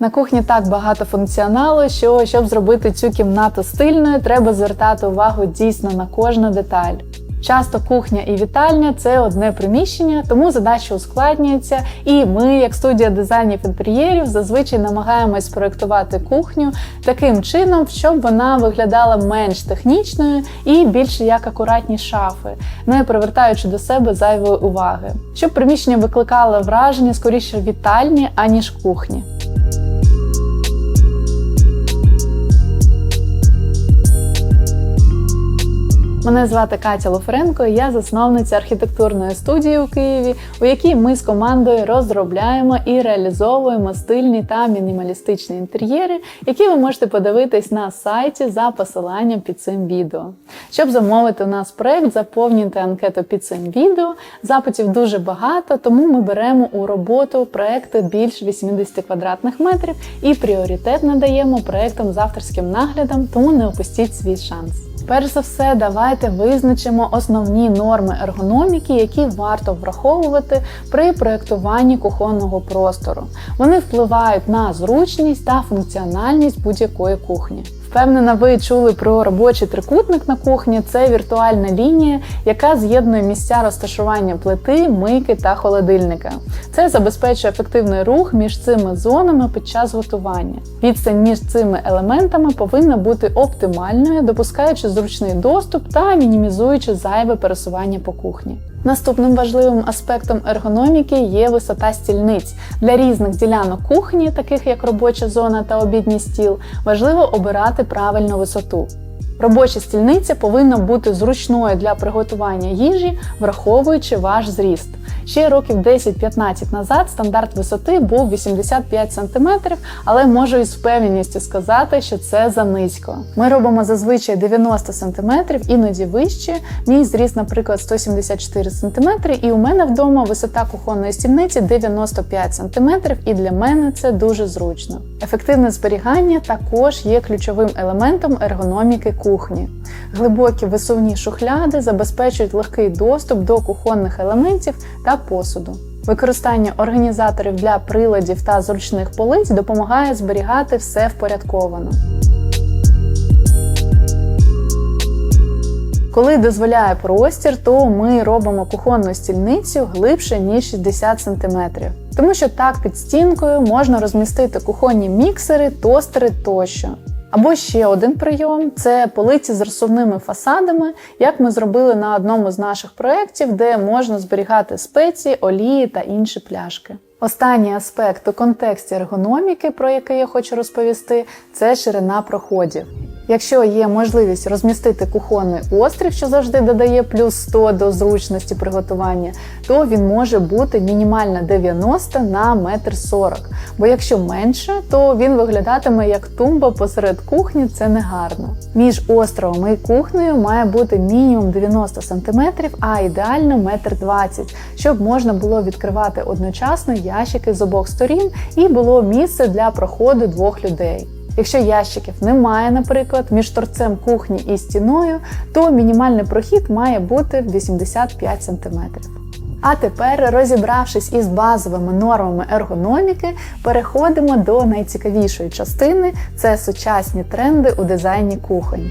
На кухні так багато функціоналу, що щоб зробити цю кімнату стильною, треба звертати увагу дійсно на кожну деталь. Часто кухня і вітальня це одне приміщення, тому задача ускладнюється, і ми, як студія дизайнів інтер'єрів, зазвичай намагаємось проектувати кухню таким чином, щоб вона виглядала менш технічною і більше як акуратні шафи, не привертаючи до себе зайвої уваги, щоб приміщення викликало враження скоріше вітальні, аніж кухні. Мене звати Катя Лофренко, і я засновниця архітектурної студії у Києві, у якій ми з командою розробляємо і реалізовуємо стильні та мінімалістичні інтер'єри, які ви можете подивитись на сайті за посиланням під цим відео. Щоб замовити у нас проект, заповнюйте анкету під цим відео. Запитів дуже багато, тому ми беремо у роботу проекти більш 80 квадратних метрів і пріоритет надаємо проектам з авторським наглядом, тому не опустіть свій шанс. Перш за все, давайте визначимо основні норми ергономіки, які варто враховувати при проєктуванні кухонного простору. Вони впливають на зручність та функціональність будь-якої кухні. Впевнена, ви чули про робочий трикутник на кухні. Це віртуальна лінія, яка з'єднує місця розташування плити, мийки та холодильника. Це забезпечує ефективний рух між цими зонами під час готування. Відстань між цими елементами повинна бути оптимальною, допускаючи зручний доступ та мінімізуючи зайве пересування по кухні. Наступним важливим аспектом ергономіки є висота стільниць. Для різних ділянок кухні, таких як робоча зона та обідній стіл, важливо обирати правильну висоту. Робоча стільниця повинна бути зручною для приготування їжі, враховуючи ваш зріст. Ще років 10-15 назад стандарт висоти був 85 см, але можу із впевненістю сказати, що це занизько. Ми робимо зазвичай 90 см, іноді вище. Мій зріст, наприклад, 174 см, і у мене вдома висота кухонної стільниці 95 см, і для мене це дуже зручно. Ефективне зберігання також є ключовим елементом ергономіки кухні. Глибокі висувні шухляди забезпечують легкий доступ до кухонних елементів та посуду. Використання організаторів для приладів та зручних полиць допомагає зберігати все впорядковано. Коли дозволяє простір, то ми робимо кухонну стільницю глибше ніж 60 см. Тому що так під стінкою можна розмістити кухонні міксери, тостери тощо. Або ще один прийом це полиці з розсувними фасадами, як ми зробили на одному з наших проєктів, де можна зберігати спеції, олії та інші пляшки. Останній аспект у контексті ергономіки, про який я хочу розповісти, це ширина проходів. Якщо є можливість розмістити кухонний острів, що завжди додає плюс 100 до зручності приготування, то він може бути мінімально 90 на 1,40 м. Бо якщо менше, то він виглядатиме як тумба посеред кухні, це не гарно. Між островом і кухнею має бути мінімум 90 см, а ідеально 1,20 м, щоб можна було відкривати одночасно ящики з обох сторін і було місце для проходу двох людей. Якщо ящиків немає, наприклад, між торцем кухні і стіною, то мінімальний прохід має бути 85 см. А тепер, розібравшись із базовими нормами ергономіки, переходимо до найцікавішої частини це сучасні тренди у дизайні кухонь.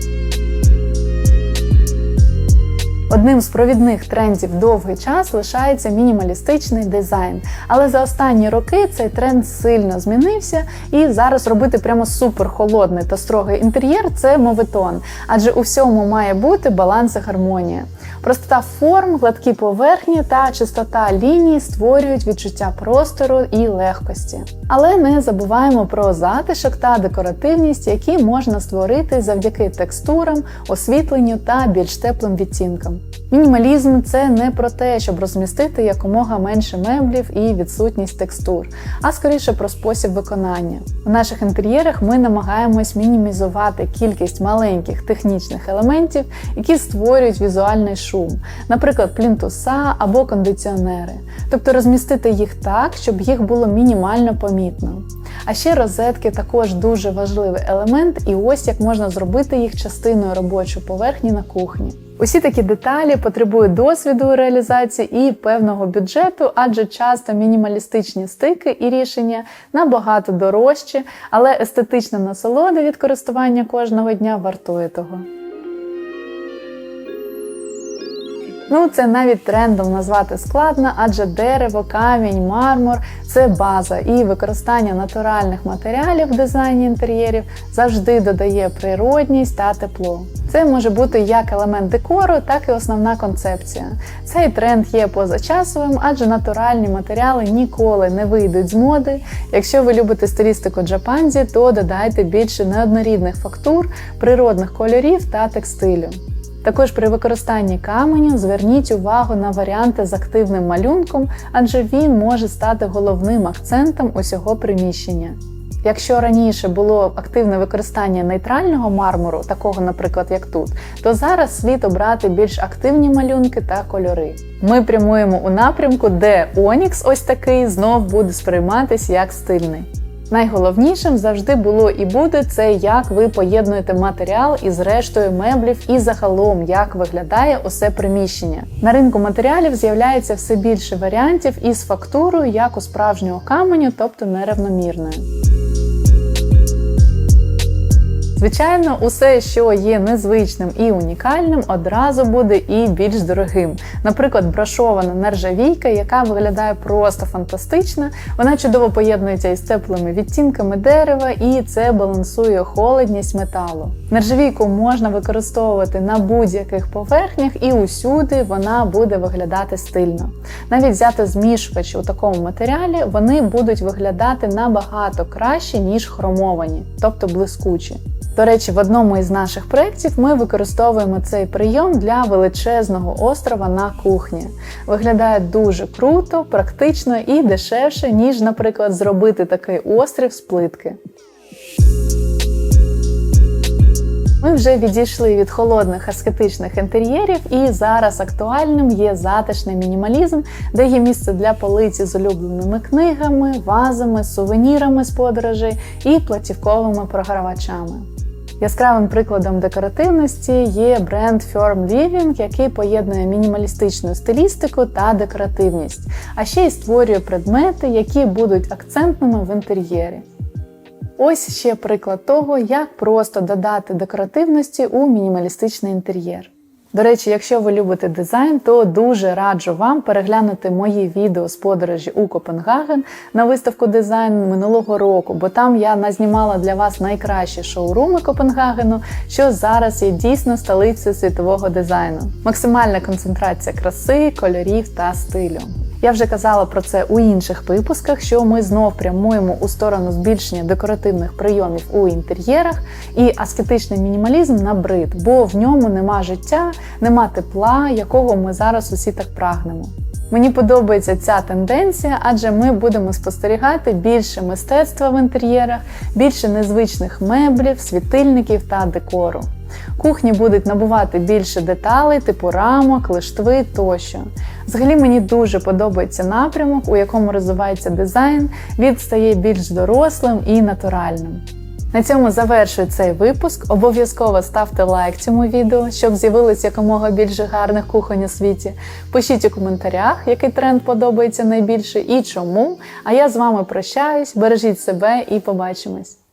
Одним з провідних трендів довгий час лишається мінімалістичний дизайн. Але за останні роки цей тренд сильно змінився, і зараз робити прямо супер холодний та строгий інтер'єр це моветон, адже у всьому має бути баланс і гармонія. Простота форм, гладкі поверхні та чистота ліній створюють відчуття простору і легкості. Але не забуваємо про затишок та декоративність, які можна створити завдяки текстурам, освітленню та більш теплим відтінкам. Мінімалізм це не про те, щоб розмістити якомога менше меблів і відсутність текстур, а скоріше про спосіб виконання. У наших інтер'єрах ми намагаємось мінімізувати кількість маленьких технічних елементів, які створюють візуальний шум, наприклад, плінтуса або кондиціонери, тобто розмістити їх так, щоб їх було мінімально помітно. А ще розетки також дуже важливий елемент, і ось як можна зробити їх частиною робочої поверхні на кухні. Усі такі деталі потребують досвіду реалізації і певного бюджету, адже часто мінімалістичні стики і рішення набагато дорожчі, але естетична насолода від користування кожного дня вартує того. Ну, це навіть трендом назвати складно, адже дерево, камінь, мармур це база, і використання натуральних матеріалів в дизайні інтер'єрів завжди додає природність та тепло. Це може бути як елемент декору, так і основна концепція. Цей тренд є позачасовим, адже натуральні матеріали ніколи не вийдуть з моди. Якщо ви любите стилістику джапанзі, то додайте більше неоднорідних фактур, природних кольорів та текстилю. Також при використанні каменю зверніть увагу на варіанти з активним малюнком, адже він може стати головним акцентом усього приміщення. Якщо раніше було активне використання нейтрального мармуру, такого, наприклад, як тут, то зараз слід обрати більш активні малюнки та кольори. Ми прямуємо у напрямку, де Онікс, ось такий, знов буде сприйматись як стильний. Найголовнішим завжди було і буде це, як ви поєднуєте матеріал із рештою меблів і загалом, як виглядає усе приміщення. На ринку матеріалів з'являється все більше варіантів із фактурою, як у справжнього каменю, тобто нерівномірною. Звичайно, усе, що є незвичним і унікальним, одразу буде і більш дорогим. Наприклад, брашована нержавійка, яка виглядає просто фантастично. Вона чудово поєднується із теплими відтінками дерева, і це балансує холодність металу. Нержавійку можна використовувати на будь-яких поверхнях, і усюди вона буде виглядати стильно. Навіть взяти змішувач у такому матеріалі, вони будуть виглядати набагато краще, ніж хромовані, тобто блискучі. До речі, в одному із наших проєктів ми використовуємо цей прийом для величезного острова на кухні. Виглядає дуже круто, практично і дешевше, ніж, наприклад, зробити такий острів з плитки. Ми вже відійшли від холодних аскетичних інтер'єрів, і зараз актуальним є затишний мінімалізм, де є місце для полиці з улюбленими книгами, вазами, сувенірами з подорожей і платівковими програвачами. Яскравим прикладом декоративності є бренд Firm Living, який поєднує мінімалістичну стилістику та декоративність, а ще й створює предмети, які будуть акцентними в інтер'єрі. Ось ще приклад того, як просто додати декоративності у мінімалістичний інтер'єр. До речі, якщо ви любите дизайн, то дуже раджу вам переглянути мої відео з подорожі у Копенгаген на виставку дизайн минулого року, бо там я назнімала для вас найкращі шоуруми Копенгагену, що зараз є дійсно столицею світового дизайну. Максимальна концентрація краси, кольорів та стилю. Я вже казала про це у інших випусках, що ми знов прямуємо у сторону збільшення декоративних прийомів у інтер'єрах і аскетичний мінімалізм набрид, бо в ньому нема життя, нема тепла, якого ми зараз усі так прагнемо. Мені подобається ця тенденція, адже ми будемо спостерігати більше мистецтва в інтер'єрах, більше незвичних меблів, світильників та декору. Кухні будуть набувати більше деталей, типу рамок, лиштви тощо. Взагалі мені дуже подобається напрямок, у якому розвивається дизайн, він стає більш дорослим і натуральним. На цьому завершую цей випуск. Обов'язково ставте лайк цьому відео, щоб з'явилось якомога більше гарних кухонь у світі. Пишіть у коментарях, який тренд подобається найбільше і чому. А я з вами прощаюсь, бережіть себе і побачимось!